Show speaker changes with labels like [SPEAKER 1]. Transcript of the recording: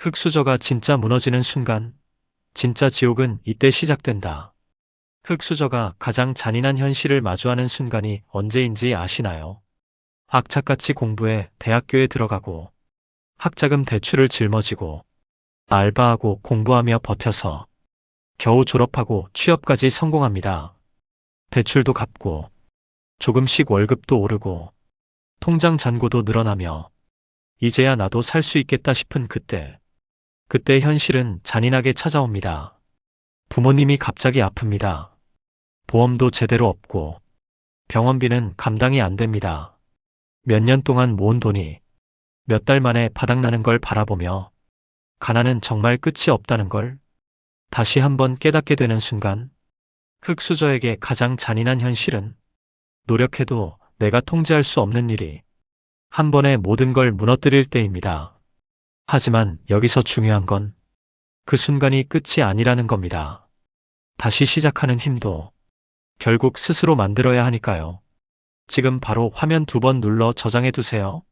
[SPEAKER 1] 흙수저가 진짜 무너지는 순간, 진짜 지옥은 이때 시작된다. 흙수저가 가장 잔인한 현실을 마주하는 순간이 언제인지 아시나요? 악착같이 공부해 대학교에 들어가고, 학자금 대출을 짊어지고, 알바하고 공부하며 버텨서, 겨우 졸업하고 취업까지 성공합니다. 대출도 갚고, 조금씩 월급도 오르고, 통장 잔고도 늘어나며, 이제야 나도 살 수 있겠다 싶은 그때, 그때 현실은 잔인하게 찾아옵니다. 부모님이 갑자기 아픕니다. 보험도 제대로 없고, 병원비는 감당이 안 됩니다. 몇 년 동안 모은 돈이 몇 달 만에 바닥나는 걸 바라보며, 가난은 정말 끝이 없다는 걸 다시 한번 깨닫게 되는 순간, 흙수저에게 가장 잔인한 현실은 노력해도 내가 통제할 수 없는 일이 한 번에 모든 걸 무너뜨릴 때입니다. 하지만 여기서 중요한 건 그 순간이 끝이 아니라는 겁니다. 다시 시작하는 힘도 결국 스스로 만들어야 하니까요. 지금 바로 화면 두 번 눌러 저장해 두세요.